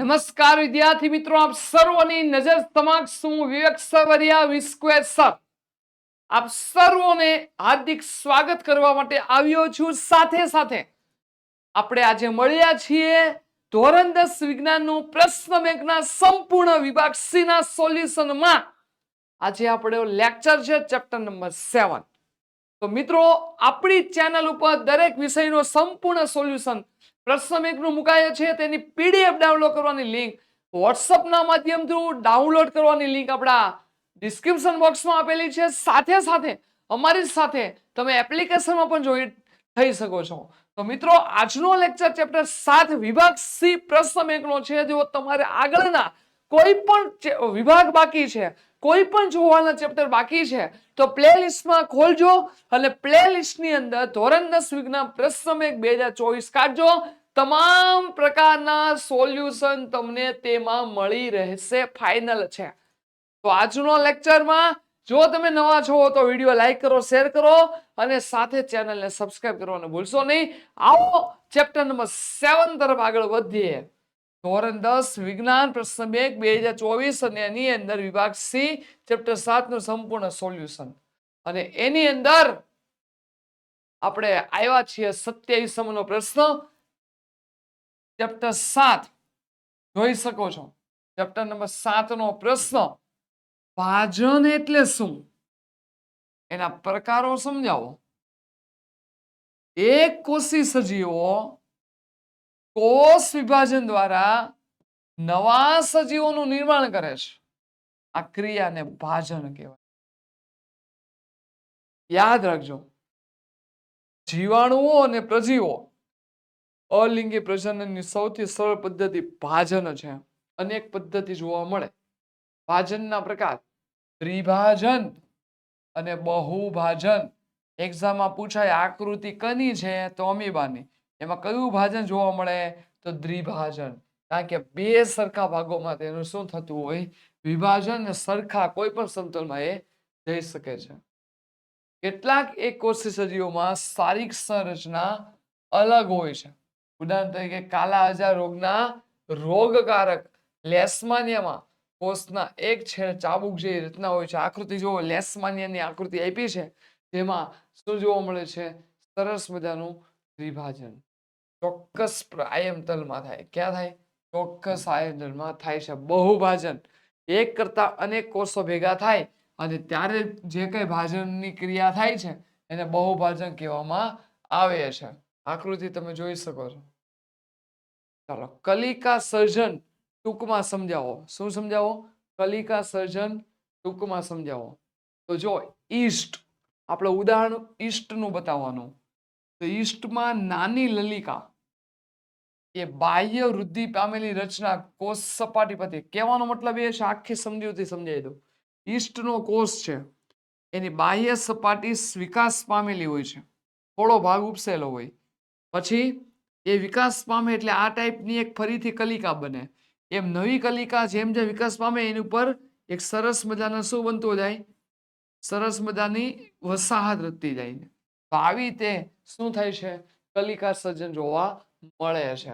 નમસ્કાર વિદ્યાર્થી મિત્રો, આપ સર્વની નજર સમક્ષ હું વિવેક સવરિયા વિસ્ક્વેર સર. આપ સર્વોને હાર્દિક સ્વાગત કરવા માટે આવ્યો છું. સાથે સાથે આપણે આજે મળ્યા છીએ ધોરણ દસ વિજ્ઞાનનું પ્રશ્ન બેંકના સંપૂર્ણ વિભાગ સીના સોલ્યુશનમાં. આજે આપણો લેક્ચર છે ચેપ્ટર નંબર સેવન તો મિત્રો, આપણી ચેનલ ઉપર દરેક વિષયનો સંપૂર્ણ સોલ્યુશન પ્રશ્ન મુકાયો છે. તેની પીડીએફ ડાઉનલોડ કરવાની લિંક વોટ્સઅપના માધ્યમથી ડાઉનલોડ કરવાની લિંક આપણા ડિસ્ક્રિપ્શન બોક્સમાં આપેલી છે. સાથે સાથે અમારી સાથે તમે એપ્લિકેશનમાં પણ જોઈ થઈ શકો છો. તો મિત્રો, આજનો લેક્ચર ચેપ્ટર સાત વિભાગ સી પ્રશ્ન છે. જો તમારે આગળના કોઈ પણ વિભાગ બાકી છે કોઈ પણ જોવાના ચેપ્ટર બાકી છે, તો પ્લેલિસ્ટમાં ખોલજો અને પ્લેલિસ્ટની અંદર ધોરણ દસ વિજ્ઞાન પ્રશ્ન બે હજાર ચોવીસ કાઢજો. તમામ પ્રકારના સોલ્યુશન તમને તેમાં મળી રહેશે ફાઇનલ છે. તો આજનો લેક્ચરમાં જો તમે નવા છો તો વીડિયો લાઈક કરો શેર કરો અને સાથે ચેનલને સબસ્ક્રાઇબ કરવાનું ભૂલશો નહીં. આવો ચેપ્ટર નંબર સેવન તરફ આગળ વધીએ. ધોરણ દસ, વિજ્ઞાન, પ્રશ્ન બેંક બે હજાર ચોવીસ અને એની અંદર વિભાગ સી ચેપ્ટર સાતનું સંપૂર્ણ સોલ્યુશન અને એની અંદર આપણે આવ્યા છીએ સત્યાવીસ નો પ્રશ્ન. ચેપ્ટર સાત, જોઈ શકો છો. ચેપ્ટર નંબર સાત નો પ્રશ્ન, ભાજન એટલે શું? એના પ્રકારો સમજાવો. એક કોશી સજીવો કોષ વિભાજન દ્વારા નવા સજીવોનું નિર્માણ કરે છે. આ ક્રિયાને ભાજન કહેવાય. યાદ રાખજો. જીવાણુઓ અને પ્રજીવો અલિંગી પ્રજનનની સૌથી સરળ પદ્ધતિ ભાજન છે. અનેક પદ્ધતિ જોવા મળે. ભાજનના પ્રકાર ત્રિભાજન અને બહુભાજન. એક્ઝામમાં પૂછાય, આકૃતિ કની છે? તો અમીબાની. એમાં કયું ભાજન જોવા મળે તો દ્વિભાજન. કારણ કે બે સરખા ભાગોમાં તેનું શું થતું હોય? વિભાજન અને સરખા કોઈ પણ સમતલમાં એ જઈ શકે છે. કેટલાક એક કોષી સજીવોમાં શારીરિક સંરચના અલગ હોય છે. ઉદાહરણ તરીકે કાલા આજાર રોગના રોગકારક લેસમાનિયામાં કોષના એક છેડે ચાબુક જે રચના હોય છે. આકૃતિ જો લેસમાનિયાની આકૃતિ આપી છે. તેમાં શું જોવા મળે છે? સરસ મજાનું વિભાજન ચોક્કસ આયમતલમાં થાય. ક્યાં થાય? ચોક્કસ આયમતલમાં થાય છે. બહુભાજન. એક કરતા અનેક કોષો ભેગા થાય અને ત્યારે જે કઈ ભાજનની ક્રિયા થાય છે એને બહુભાજન કહેવામાં આવે છે. આકૃતિ તમે જોઈ શકો છો. ચાલો કલિકા સર્જન ટૂંકમાં સમજાવો. શું સમજાવો? કલિકા સર્જન ટૂંકમાં સમજાવો. તો જો ઈસ્ટ આપણે ઉદાહરણ ઈસ્ટનું બતાવવાનું. તો ઈસ્ટમાં નાની લલિકા એ બાહ્ય વૃદ્ધિ પામેલી રચના કોષ સપાટી પરથી. કહેવાનો મતલબ એ છે, આખી સમજૂતી સમજાવી દઉં. ઈસ્ટનો કોષ છે, એની બાહ્ય સપાટી વિકાસ પામેલી હોય છે. થોડો ભાગ ઉપસેલો હોય. પછી એ વિકાસ પામે એટલે આ ટાઈપની એક ફરીથી કલિકા બને. એમ નવી કલિકા જેમ જેમ વિકાસ પામે, એની ઉપર એક સરસ મજાના શું બનતું જાય? સરસ મજાની વસાહત રચતી જાય તો આવી રીતે શું થાય છે? કલિકા સર્જન જોવા મળે છે.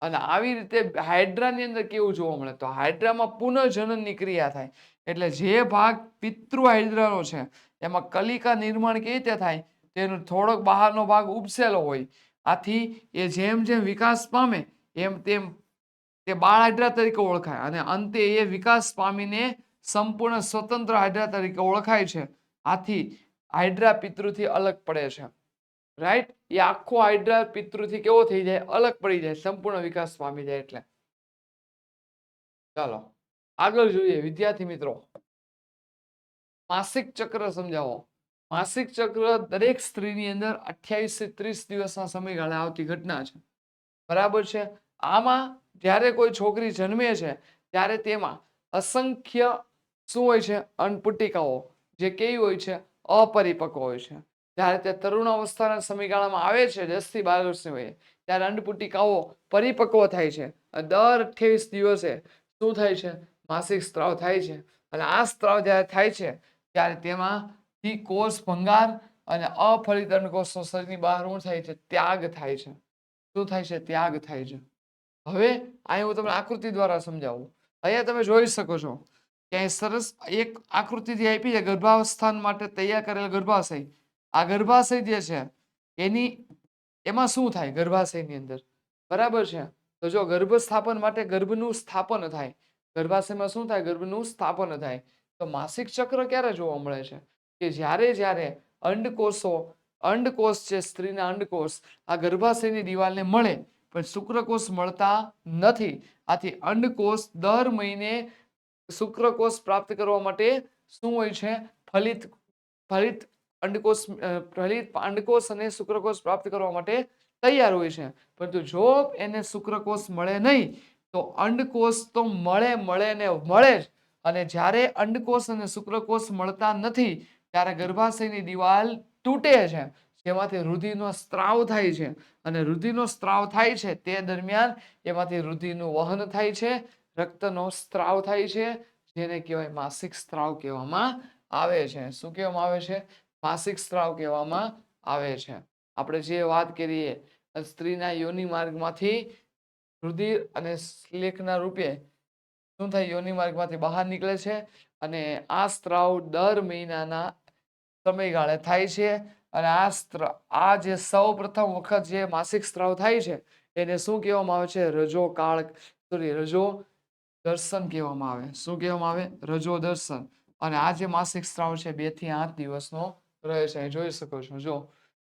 અને આવી રીતે હાઇડ્રાની અંદર કેવું જોવા મળે? તો હાઇડ્રામાં પુનઃજનનની ક્રિયા થાય. એટલે જે ભાગ પિતૃ હાઇડ્રાનો છે, એમાં કલિકા નિર્માણ કેવી રીતે થાય? તેનો થોડોક બહારનો ભાગ ઉપસેલો હોય. આથી એ જેમ જેમ વિકાસ પામે, એમ તેમ તે બાળ હાઇડ્રા તરીકે ઓળખાય. અને અંતે એ વિકાસ પામીને સંપૂર્ણ સ્વતંત્ર હાઇડ્રા તરીકે ઓળખાય છે. આથી હાઇડ્રા પિતૃથી અલગ પડે છે. રાઈટ એ આખો હાઇડ્રા પિતૃથી કેવો થઈ જાય? અલગ પડી જાય. સંપૂર્ણ વિકાસ પામી જાય એટલે. ચાલો. આગળ જોઈએ. વિદ્યાર્થી મિત્રો. માસિક ચક્ર સમજાવો. માસિક ચક્ર દરેક સ્ત્રીની અંદર અઠ્યાવીસથી ત્રીસ દિવસના સમયગાળે આવતી ઘટના છે. બરાબર છે? આમાં જ્યારે કોઈ છોકરી જન્મે છે, ત્યારે તેમાં અસંખ્ય શું હોય છે? અન્નપુટિકાઓ. જે કેવી હોય છે? અપરિપક્વ હોય છે. જ્યારે તે તરુણ અવસ્થાના સમયગાળામાં આવે છે, દસથી બાર વર્ષની વયે, ત્યારે અંડપુટિકાઓ પરિપક્વ થાય છે. દર અઠ્યાવીસ દિવસે શું થાય છે? માસિક સ્ત્રાવ થાય છે. અને આ સ્ત્રાવ જ્યારે થાય છે, ત્યારે તેમાં તેમાંથી કોષ ભંગાર અને અફલિત અંડકોષો શરીરની બહાર શું થાય છે, ત્યાગ થાય છે. શું થાય છે? ત્યાગ થાય છે. હવે અહીં હું તમને આકૃતિ દ્વારા સમજાવું. અહીંયા તમે જોઈ શકો છો કે અહીં સરસ એક આકૃતિથી આપી છે, ગર્ભાવસ્થાન માટે તૈયાર કરેલ ગર્ભાશય. આ ગર્ભાશય જે છે. એની, એમાં શું થાય ગર્ભાશયની અંદર? બરાબર છે. તો જો ગર્ભ સ્થાપન માટે ગર્ભનું સ્થાપન થાય, ગર્ભાશયમાં શું થાય? ગર્ભનું સ્થાપન થાય. તો માસિક ચક્ર ક્યારે જોવા મળે છે? કે જ્યારે જ્યારે અંડકોષો, અંડકોષ છે, સ્ત્રીના અંડકોષ આ ગર્ભાશયની દિવાલને મળે, પણ શુક્રકોષ મળતા નથી. આથી અંડકોષ દર મહિને શુક્રકોષ પ્રાપ્ત કરવા માટે શું હોય છે? ફલિત ફલિત અંડકોષ પ્રલિત અંડકોષ અને શુક્રકોષ પ્રાપ્ત કરવા માટે તૈયાર હોય છે. પરંતુ જો એને શુક્રકોષ મળે નહીં, તો અંડકોષ તો મળે મળે ને મળે જ. અને જ્યારે અંડકોષ અને શુક્રકોષ મળતા નથી, ત્યારે ગર્ભાશયની દિવાલ તૂટે છે, જેમાંથી રુધિરનો સ્ત્રાવ થાય છે. અને રુધિરનો સ્ત્રાવ થાય છે તે દરમિયાન એમાંથી રુધિરનું વહન થાય છે, રક્તનો સ્ત્રાવ થાય છે, જેને કહેવાય માસિક સ્ત્રાવ કહેવામાં આવે છે. શું કહેવામાં આવે છે? માસિક સ્ત્રાવ કહેવામાં આવે છે. આપણે જે વાત કરીએ સ્ત્રીના યોનિ માર્ગમાંથી રુધિર અને શ્લેખના રૂપે શું થાય? યોનિ માર્ગમાંથી બહાર નીકળે છે અને આ સ્ત્રાવ દર મહિનાના સમયગાળે થાય છે અને આ સ્ત્ર, આ જે સૌ પ્રથમ વખત જે માસિક સ્ત્રાવ થાય છે, એને શું કહેવામાં આવે છે? રજો કાળ, સોરી, રજો દર્શન કહેવામાં આવે. શું કહેવામાં આવે? રજો દર્શન. અને આ જે માસિક સ્ત્રાવ છે, બેથી આઠ દિવસનો રહે છે, અહીં જોઈ શકો છો. જો,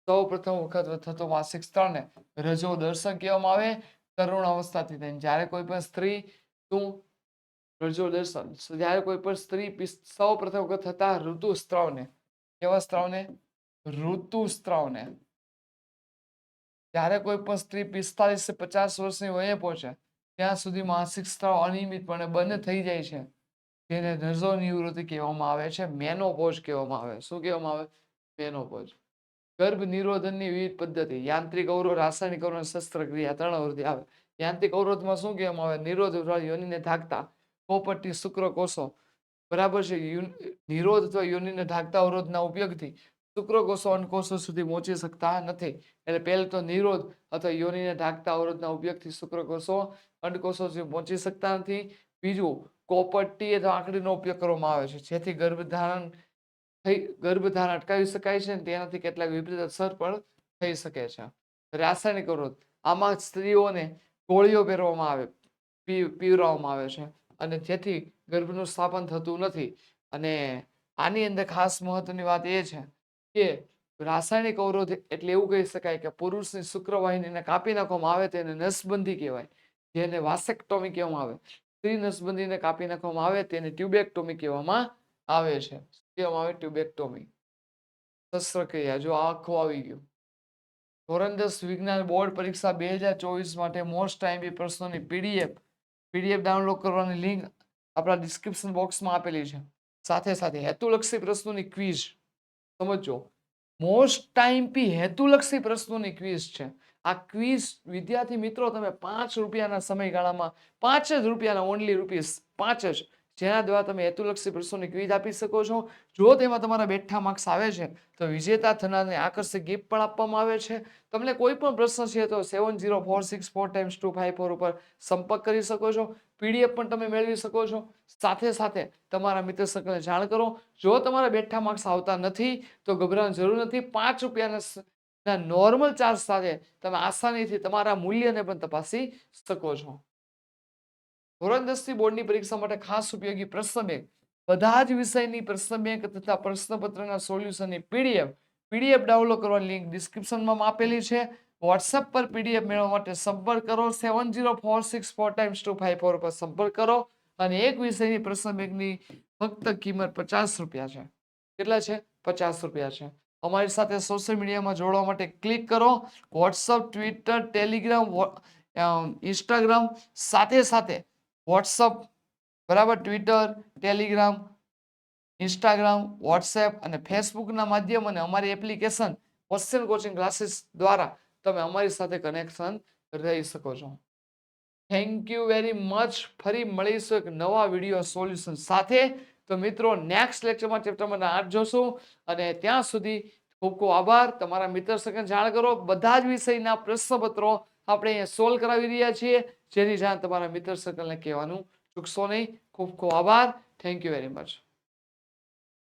સૌ પ્રથમ વખત થતો માસિક સ્ત્રાવને રજો દર્શન કહેવામાં આવે, તરુણ અવસ્થાથી થઈને. જ્યારે કોઈ પણ સ્ત્રી શું રજો દર્શન, જ્યારે કોઈ પણ સ્ત્રી સૌ પ્રથમ વખત થતા ઋતુ સ્ત્રાવને, કેવા સ્ત્રાવને? ઋતુ સ્ત્રાવને. જ્યારે કોઈ પણ સ્ત્રી પિસ્તાલીસથી પચાસ વર્ષની વયે પહોંચે, ત્યાં સુધી માસિક સ્ત્રાવ અનિયમિતપણે બંધ થઈ જાય છે. જેને રજો નિવૃત્તિ કહેવામાં આવે છે, મેનોપોઝ કહેવામાં આવે. શું કહેવામાં આવે? મેનોપોઝ ગર્ભ નિરોધનની વિવિધ પદ્ધતિ. યાંત્રિક અવરોધ, રાસાયણિક અવરોધ શસ્ત્રક્રિયા ત્રણ અવરોધ આવે. યાંત્રિક અવરોધમાં શું કહેવામાં આવે? નિરોધ યોનિને ઢાંકતા કોપટી શુક્રકોષો બરાબર છે? નિરોધ અથવા યોનિને ઢાંકતા અવરોધના ઉપયોગથી શુક્રકોષો અંડકોષો સુધી પહોંચી શકતા નથી. એટલે પહેલું તો નિરોધ અથવા યોનિને ઢાંકતા અવરોધના ઉપયોગથી શુક્રકોષો અંડકોષો સુધી પહોંચી શકતા નથી. બીજું કોપટ્ટી અથવા આંકડીનો ઉપયોગ કરવામાં આવે છે. જેથી ગર્ભધારણ થઈ, ગર્ભધારણ અટકાવી શકાય છે તેનાથી કેટલાક વિપરીત અસર પણ થઈ શકે છે. રાસાયણિક અવરોધ. આમાં સ્ત્રીઓને ગોળીઓ પહેરવામાં આવે પીવરાવવામાં આવે છે અને જેથી ગર્ભનું સ્થાપન થતું નથી. અને આની અંદર ખાસ મહત્વની વાત એ છે કે રાસાયણિક અવરોધ એટલે એવું કહી શકાય કે પુરુષની શુક્રવાહિનીને કાપી નાખવામાં આવે તેને નસબંધી કહેવાય, જેને વાસેક્ટોમી કહેવામાં આવે. સ્ત્રી નસબંધીને કાપી નાખવામાં આવે તેને ટ્યુબેક્ટોમી કહેવામાં આવે છે. કહેવામાં આવે ટ્યુબેક્ટોમી શસ્ત્રક્રિયા, જો આખું આવી ગયું. ધોરણ દસ વિજ્ઞાન બોર્ડ પરીક્ષા બે હજાર ચોવીસ માટે મોસ્ટ ટાઈમ પ્રશ્નોની પીડીએફ પીડીએફ ડાઉનલોડ કરવાની લિંક આપણા ડિસ્ક્રિપ્શન બોક્સમાં આપેલી છે. સાથે સાથે હેતુલક્ષી પ્રશ્નોની ક્વિઝ સમજો મોસ્ટ ટાઈમ પી હેતુલક્ષી પ્રશ્નોની ક્વિઝ છે. આ ક્વિઝ વિદ્યાર્થી મિત્રો તમે પાંચ રૂપિયાના સમયગાળામાં પાંચ જ રૂપિયાના ઓનલી રૂપીસ પાંચ જ જેના દ્વારા તમે હેતુલક્ષી પ્રશ્નોની ક્વિઝ આપી શકો છો. જો તેમાં તમારા બેઠા માર્ક્સ આવે છે, તો વિજેતા થનારને આકર્ષક ગિફ્ટ પણ આપવામાં આવે છે. તમને કોઈ પણ પ્રશ્ન છે તો seven zero four six four times two five four ઉપર સંપર્ક કરી શકો છો. પીડીએફ પણ તમે મેળવી શકો છો. સાથે સાથે તમારા મિત્ર સર્કલને જાણ કરો. જો તમારા બેઠા માર્ક્સ આવતા નથી, તો ગભરાવાની જરૂર નથી. પાંચ રૂપિયાના નોર્મલ ચાર્જ સાથે તમે આસાનીથી તમારા મૂલ્યને પણ તપાસી શકો છો. ધોરણ દસની બોર્ડની પરીક્ષા માટે ખાસ ઉપયોગી પ્રશ્ન બધા જ વિષયની પ્રશ્ન તથા પ્રશ્નપત્રના સોલ્યુશનની પીડીએફ પીડીએફ ડાઉનલોડ કરવાની લિંક ડિસ્ક્રિપ્શનમાં આપેલી છે. વોટ્સએપ પર પીડીએફ મેળવવા માટે સંપર્ક કરો. Seven zero four six four times two five four પર સંપર્ક કરો અને એક વિષયની પ્રશ્ન ફક્ત કિંમત પચાસ રૂપિયા છે. કેટલા છે? પચાસ રૂપિયા છે. અમારી સાથે સોશિયલ મીડિયામાં જોડવા માટે ક્લિક કરો. વોટ્સઅપ ટ્વિટર ટેલિગ્રામ ઇન્સ્ટાગ્રામ સાથે સાથે વોટ્સઅપ, બરાબર? ટ્વિટર, ટેલિગ્રામ, ઇન્સ્ટાગ્રામ, વોટ્સએપ અને ફેસબુકના માધ્યમ અને અમારી એપ્લિકેશન ક્વેશ્ચન કોચિંગ ક્લાસીસ દ્વારા તમે અમારી સાથે કનેક્શન રહી શકો છો. થેન્ક યુ વેરી મચ ફરી મળીશું એક નવા વીડિયો સોલ્યુશન સાથે. તો મિત્રો નેક્સ્ટ લેક્ચરમાં ચેપ્ટર નંબર આઠ જોશું. અને ત્યાં સુધી ખૂબ ખૂબ આભાર. તમારા મિત્ર સગન જાણ કરો. બધા જ વિષયના પ્રશ્નપત્રો આપણે અહીંયા સોલ્વ કરાવી રહ્યા છીએ. જેની જાણ તમારા મિત્ર સર્કલને કહેવાનું ચૂકશો નહીં. ખૂબ ખૂબ આભાર. Thank you very much